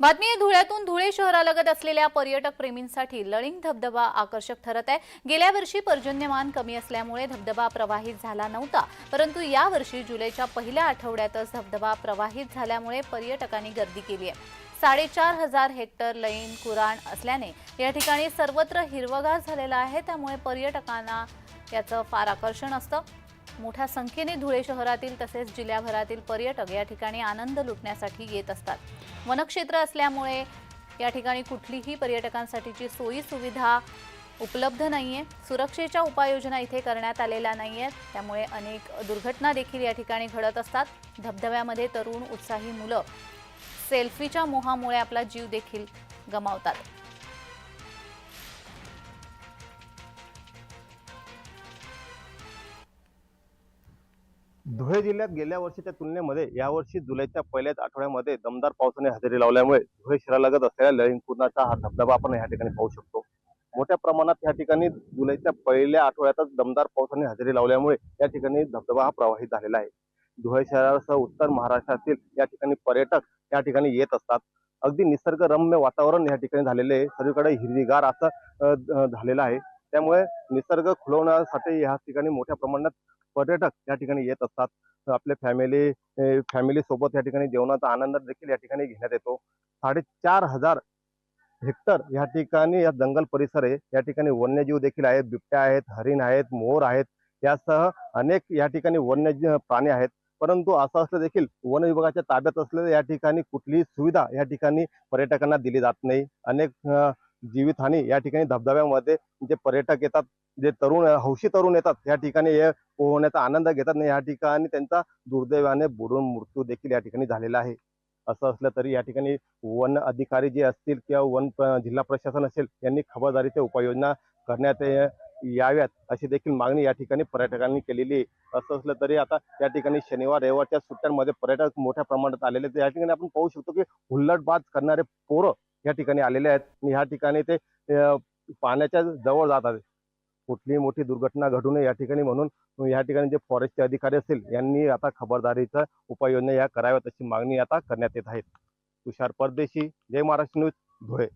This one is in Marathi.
बातमी धुळ्यातून धुळे शहरालगत असलेल्या पर्यटक प्रेमींसाठी लळिंग धबधबा आकर्षक ठरत आहे. गेल्या वर्षी पर्जन्यमान कमी असल्यामुळे धबधबा प्रवाहित झाला नव्हता. परंतु यावर्षी जुलैच्या पहिल्या आठवड्यातच धबधबा प्रवाहित झाल्यामुळे पर्यटकांनी गर्दी केली आहे. साडेचार हजार हेक्टर लईन कुराण असल्याने या ठिकाणी सर्वत्र हिरवगार झालेला आहे त्यामुळे पर्यटकांना याचं फार आकर्षण असतं. मोठ्या संख्येने धुळे शहरातील तसेच जिल्ह्याभरातील पर्यटक या ठिकाणी आनंद लुटण्यासाठी येत असतात. वनक्षेत्र असल्यामुळे या ठिकाणी कुठलीही पर्यटकांसाठीची सोयी सुविधा उपलब्ध आहे सुरक्षेच्या उपाययोजना इथे करण्यात आलेल्या नाही आहेत त्यामुळे अनेक दुर्घटना देखील या ठिकाणी घडत असतात. धबधब्यामध्ये तरुण उत्साही मुलं सेल्फीच्या मोहामुळे आपला जीव देखील गमावतात. धुळे जिल्ह्यात गेल्या वर्षीच्या तुलनेमध्ये यावर्षी जुलैच्या पहिल्याच आठवड्यामध्ये दमदार पावसाने हजेरी लावल्यामुळे धुळे शहरालगत असलेल्या लळिंगपूर्णाचा हा धबधबा आपण या ठिकाणी पाहू शकतो. मोठ्या प्रमाणात या ठिकाणी जुलैच्या पहिल्या आठवड्यातच दमदार पावसाने हजेरी लावल्यामुळे या ठिकाणी धबधबा हा प्रवाहित झालेला आहे. धुळे शहरासह उत्तर महाराष्ट्रातील या ठिकाणी पर्यटक या ठिकाणी येत असतात. अगदी निसर्गरम्य वातावरण या ठिकाणी झालेले आहे. सर्वीकडे हिरवीगार असं झालेलं आहे. त्यामुळे निसर्ग खुलवण्यासाठी या ठिकाणी मोठ्या प्रमाणात पर्यटक या ठिकाणी येत असतात. आपल्या फॅमिली फॅमिली सोबत या ठिकाणी जेवणाचा आनंद देखील या ठिकाणी घेण्यात येतो. साडेचार हजार हेक्टर या ठिकाणी या जंगल परिसर आहे या ठिकाणी वन्यजीव देखील आहेत. बिबट्या आहेत हरिण आहेत मोर आहेत. यासह अनेक या ठिकाणी वन्य प्राणी आहेत. परंतु असं असलं देखील वन विभागाच्या ताब्यात असलेल्या या ठिकाणी कुठलीही सुविधा या ठिकाणी पर्यटकांना दिली जात नाही. अनेक जीवितहानी या ठिकाणी धबधब्यामध्ये जे पर्यटक येतात जे तरुण हौशी तरुण येतात या ठिकाणी हे पोहण्याचा आनंद घेतात नाही या ठिकाणी त्यांचा दुर्दैवाने बुडून मृत्यू देखील या ठिकाणी झालेला आहे. असं असलं तरी या ठिकाणी वन अधिकारी जे असतील किंवा वन जिल्हा प्रशासन असेल यांनी खबरदारीच्या उपाययोजना करण्यात याव्यात अशी देखील मागणी या ठिकाणी पर्यटकांनी केलेली आहे. असं असलं तरी आता या ठिकाणी शनिवार रविवारच्या सुट्ट्यांमध्ये पर्यटक मोठ्या प्रमाणात आलेले या ठिकाणी आपण पाहू शकतो की हुल्लडबाज करणारे पोरं या ठिकाणी आलेले आहेत. आणि ह्या ठिकाणी ते पाण्याच्या जवळ जात आहेत. कुठलीही मोठी दुर्घटना घडू नये या ठिकाणी म्हणून या ठिकाणी जे फॉरेस्टचे अधिकारी असतील यांनी आता खबरदारीचा उपाययोजना या कराव्यात अशी मागणी आता करण्यात येत आहे. तुषार परदेशी जय महाराष्ट्र न्यूज धुळे.